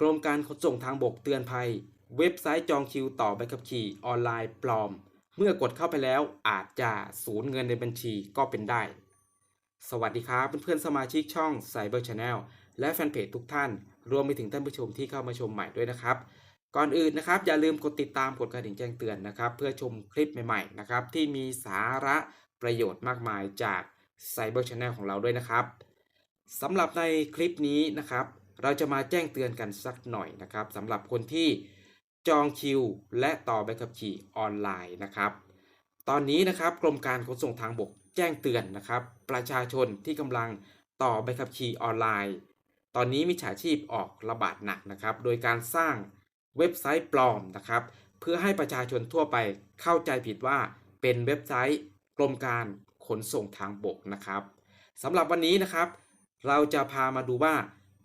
กรมการขนส่งทางบกเตือนภัย เว็บไซต์จองคิวต่อใบขับขี่ออนไลน์ปลอม เมื่อกดเข้าไปแล้วอาจจะสูญเงินในบัญชีก็เป็นได้ สวัสดีครับเพื่อนๆสมาชิกช่อง Cyber Channel และแฟนเพจทุกท่าน รวมไปถึงท่านผู้ชมที่เข้ามาชมใหม่ด้วยนะครับ ก่อนอื่นนะครับ อย่าลืมกดติดตามกดกระดิ่งแจ้งเตือนนะครับ เพื่อชมคลิปใหม่ๆนะครับที่มีสาระประโยชน์มากมายจาก Cyber Channel ของเราด้วยนะครับสำหรับในคลิปนี้นะครับ เราจะมาแจ้งเตือนกันสักหน่อยนะครับสำหรับคนที่จองคิว และต่อใบขับขี่ออนไลน์นะครับ ตอนนี้นะครับกรมการขนส่งทางบกแจ้งเตือนนะครับ ประชาชนที่กำลังต่อใบขับขี่ออนไลน์ ตอนนี้มิจฉาชีพออกระบาดหนักนะครับ โดยการสร้างเว็บไซต์ปลอมนะครับ เพื่อให้ประชาชนทั่วไปเข้าใจผิดว่าเป็นเว็บไซต์กรมการขนส่งทางบกนะครับสำหรับวันนี้นะครับ เราจะพามาดูว่า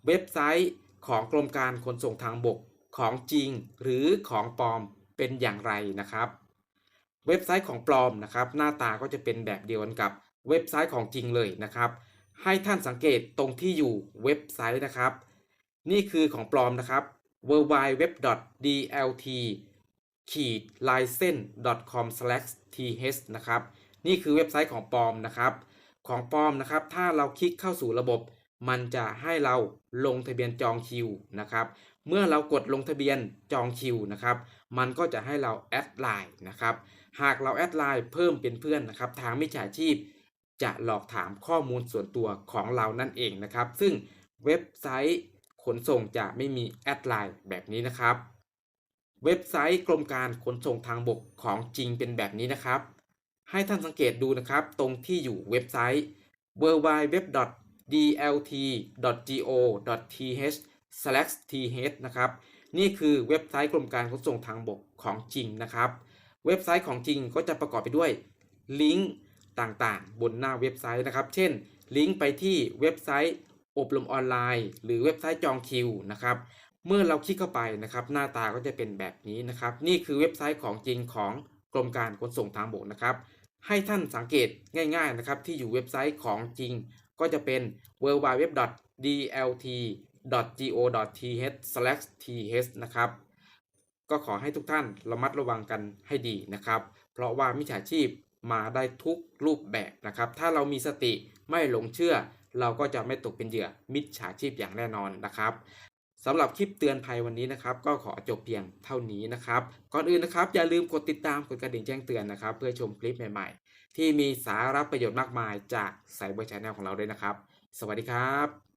เว็บไซต์ของกรมการขนส่งทางบกของจริงหรือของปลอมเป็นอย่างไรนะครับ เว็บไซต์ของปลอมนะครับ หน้าตาก็จะเป็นแบบเดียวกันกับเว็บไซต์ของจริงเลยนะครับ ให้ท่านสังเกตตรงที่อยู่เว็บไซต์นะครับ นี่คือของปลอมนะครับ w w w d l t l i c e n s com th นะครับ นี่คือเว็บไซต์ของปลอมนะครับ ของปลอมนะครับ ถ้าเราคลิกเข้าสู่ระบบ มันจะให้เราลงทะเบียนจองคิวนะครับ เมื่อเรากดลงทะเบียนจองคิวนะครับ มันก็จะให้เราแอดไลน์นะครับ หากเราแอดไลน์เพิ่มเป็นเพื่อนนะครับ ทางมิจฉาชีพ จะหลอกถามข้อมูลส่วนตัวของเรานั่นเองนะครับ ซึ่งเว็บไซต์ขนส่งจะไม่มีแอดไลน์แบบนี้นะครับ เว็บไซต์กรมการขนส่งทางบกของจริงเป็นแบบนี้นะครับ ให้ท่านสังเกตดูนะครับ ตรงที่อยู่เว็บไซต์ dlt.go.th/th นะครับ นี่คือเว็บไซต์กรมการขนส่งทางบกของจริงนะครับ เว็บไซต์ของจริงก็จะประกอบไปด้วยลิงก์ต่างๆ บนหน้าเว็บไซต์นะครับ เช่น ลิงก์ไปที่เว็บไซต์อบรมออนไลน์ หรือเว็บไซต์จองคิวนะครับ เมื่อเราคลิกเข้าไปนะครับ หน้าตาก็จะเป็นแบบนี้นะครับ นี่คือเว็บไซต์ของจริงของกรมการขนส่งทางบกนะครับ ให้ท่านสังเกตง่าย ๆนะครับ ที่อยู่เว็บไซต์ของจริง ก็จะเป็น www.dlt.go.th/th นะครับ ก็ขอให้ทุกท่านระมัดระวังกันให้ดีนะครับ เพราะว่ามิจฉาชีพมาได้ทุกรูปแบบนะครับ ถ้าเรามีสติไม่หลงเชื่อ เราก็จะไม่ตกเป็นเหยื่อมิจฉาชีพอย่างแน่นอนนะครับ สำหรับคลิปเตือนภัยวันนี้นะครับ ก็ขอจบเพียงเท่านี้นะครับ ก่อนอื่นนะครับ อย่าลืมกดติดตามกดกระดิ่งแจ้งเตือนนะครับ เพื่อชมคลิปใหม่ๆ ที่มีสาระประโยชน์มากมายจากสายเบอร์ชาแนลของเราด้วยนะครับ สวัสดีครับ